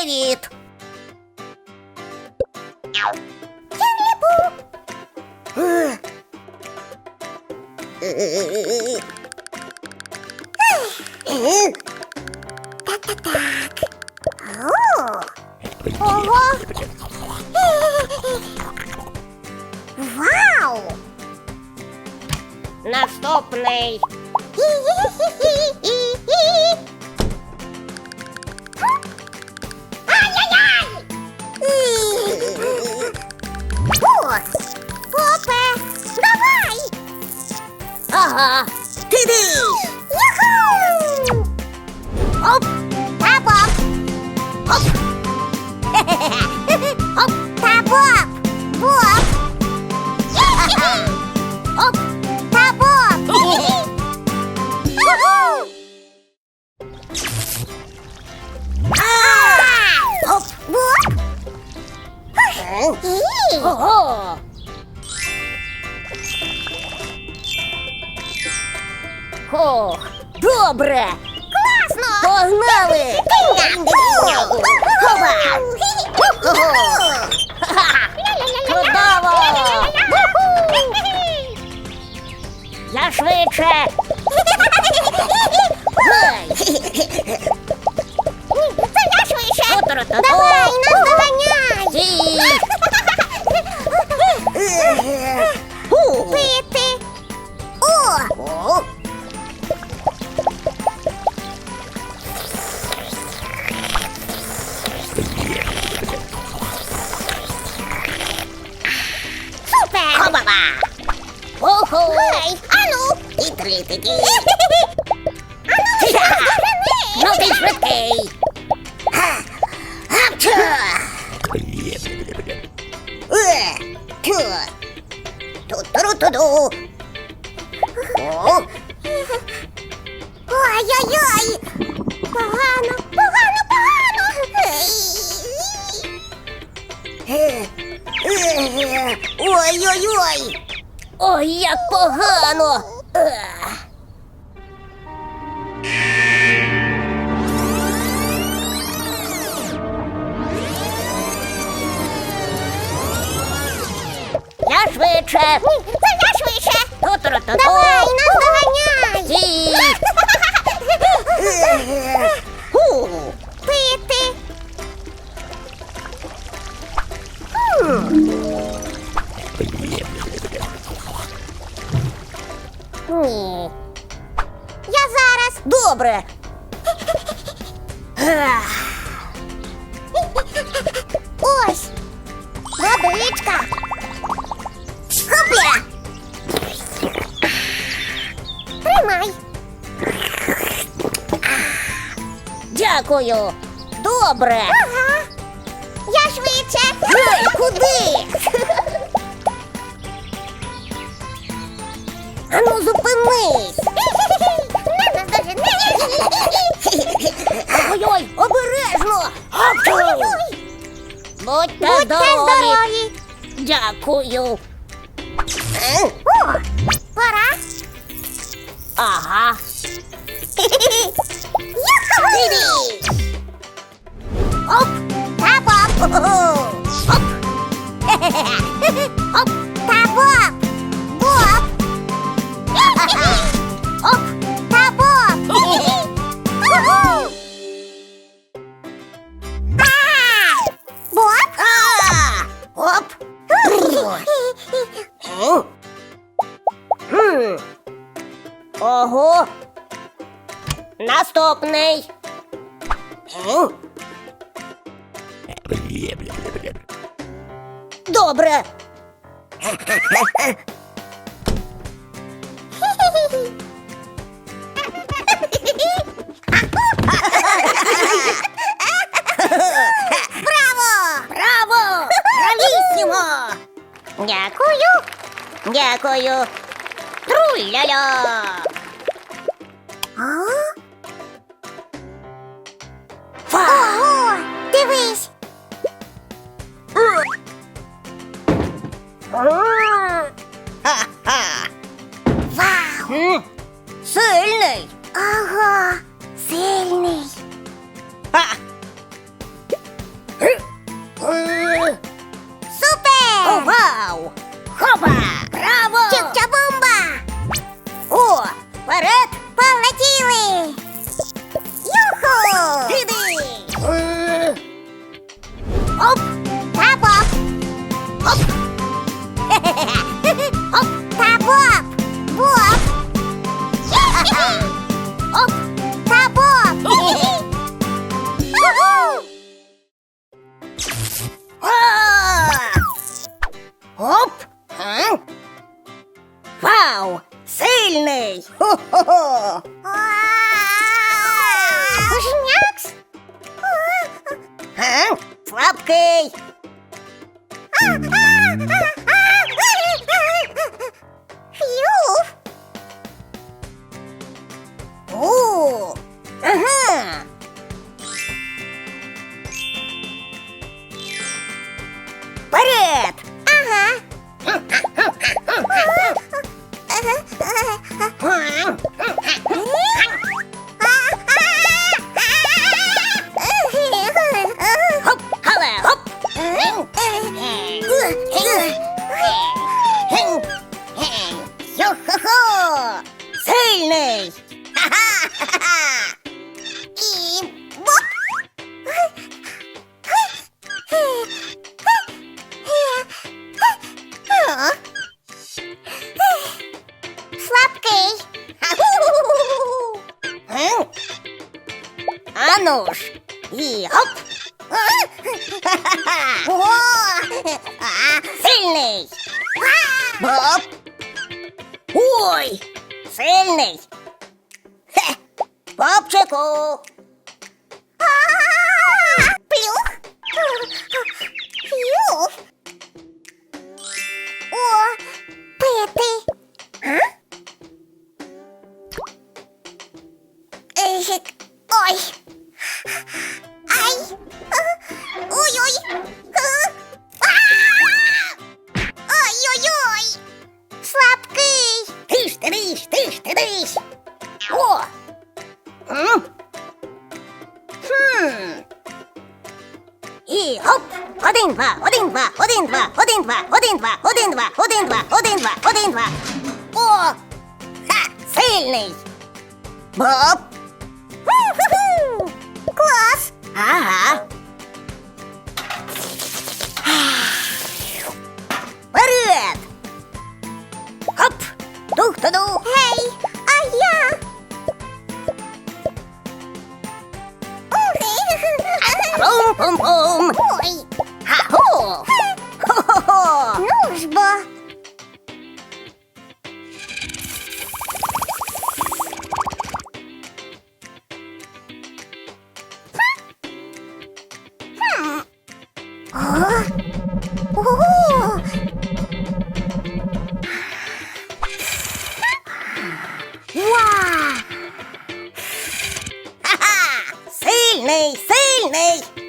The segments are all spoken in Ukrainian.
Привіт! Ого! Вау! Наступний. О, Попе, давай! Ага. Киди! Юху! Оп! Та боп! Оп! Оп! Та Супер! Хоба-ба! Уху! Гей, ану! І три такі! Ану, Ну ти швидкий! Апча! Е, тю. Ту-ту-ру-ту-ду. Ой, як погано! Е. Я швидше! Це я швидше! Ту-ту-ру-ту-ту. Давай, нас доганяй! Стій! Добре. Ось! Водичка! Хопля! Тримай! Дякую. Добре. Ага! Я швидше! Ей, куди? Ану, зупинись. Ой-ой, обережно. Ой-ой! Будьте, Будьте здорові. Дякую. О! Пора! Ага. Юху! Оп. Та боп! Оп. Оп! Та боп! Боп! Добре. Браво! Браво! Бравісімо! Дякую. Дякую. Тру-ля-ля. Ха-ха! Вау! М, Сильний! Ого! Сильний! Ха! Е, Супер! Вау! Хоба! Браво! Чукча бомба! О! Вперед! Полетіли! Юху! Іди! е, Оп! Оп! Окей. А, а, а. মানুষ হপ ও সিল নেই І хоп! Один, два, один, два, один, два, один, два, один, два, один, два, один, два, один, два, один, два. О! Ха! Сильний! Ху-ху-ху. Клас. Ага. Вперед! Хоп! Дух-то-дух! Гей, а я? Пум-пум-пум! Дружба. Сильний, сильний.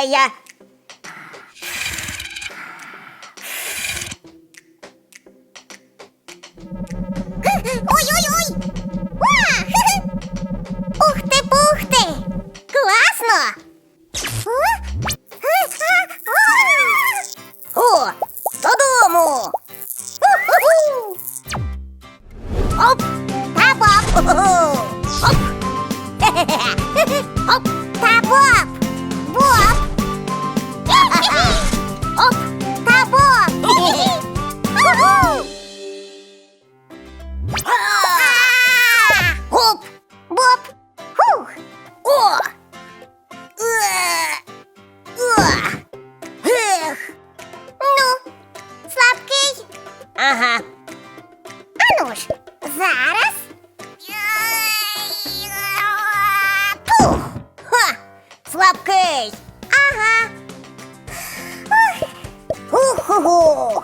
哎呀 А! А! Оп! Боб! Хух! О! Е! Ех! Ну, слабкий? Ага. Ану ж, зараз. Пух! Ха! Слабкий! Ага. Ху-ху-ху!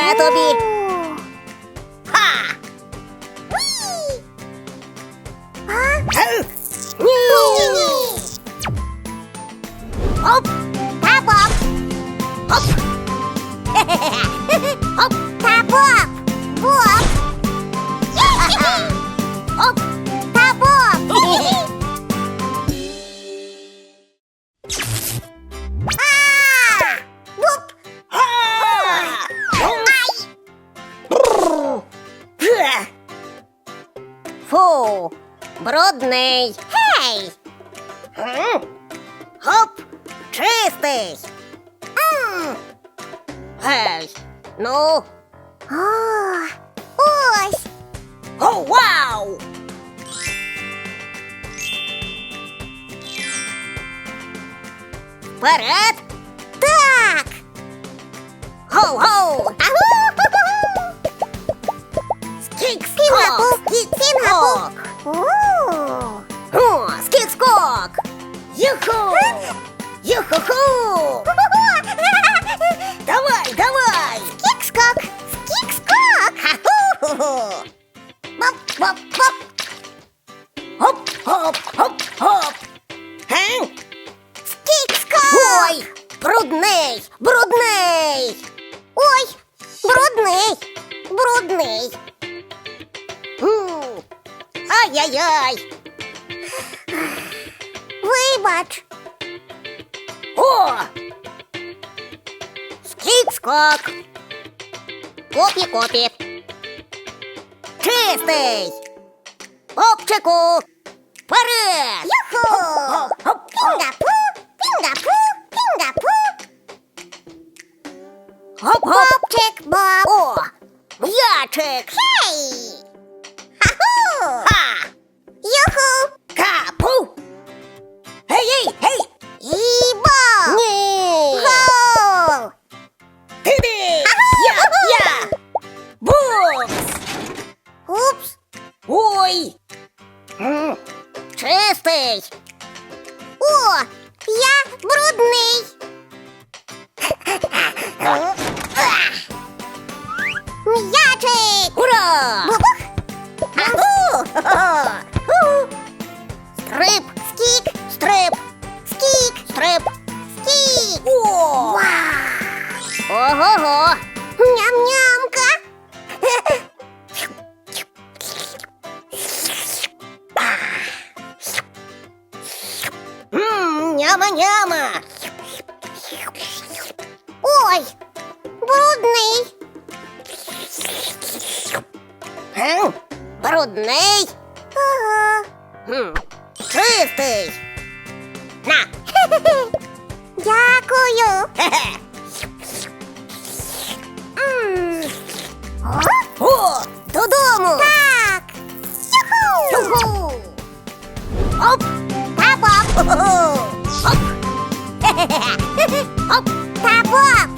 空飛び。Брудний. Гей! Хоп, чистий. М. Гей, ну, О, ось! о, вау! Вперед! Так! Гоу-гоу! Агу! Скік Сінгапур! скок! Юху! Юху-ху! Давай, давай! Скік-скок! Скік-скок! Ха-ху-ху-ху! Боп-боп-боп! Хоп-хоп-хоп-хоп! Ген? Скік-скок! Ой! Брудний! Брудний! Ой! Брудний! Брудний! М. Ай-яй-яй! Вибач! О! Скік-скок! Копі-копі! Чистий! Попчику! Вперед! Юху! Пінгапу! Пінгапу! Пінгапу! Хоп-хоп! Попчик Боб! О! М'ячик! Хей! Стрип! Скік! Стрип! Скік! Стрип! Скік! О! Вау! Ого-го! Ням-нямка! М, Няма-няма! Ой! Брудний! Ем, Брудний! Ага. М, Чистий! На! Дякую! М. О! Додому! Так! Юху! Оп! Та Боб! Оп! Оп! Та Боб!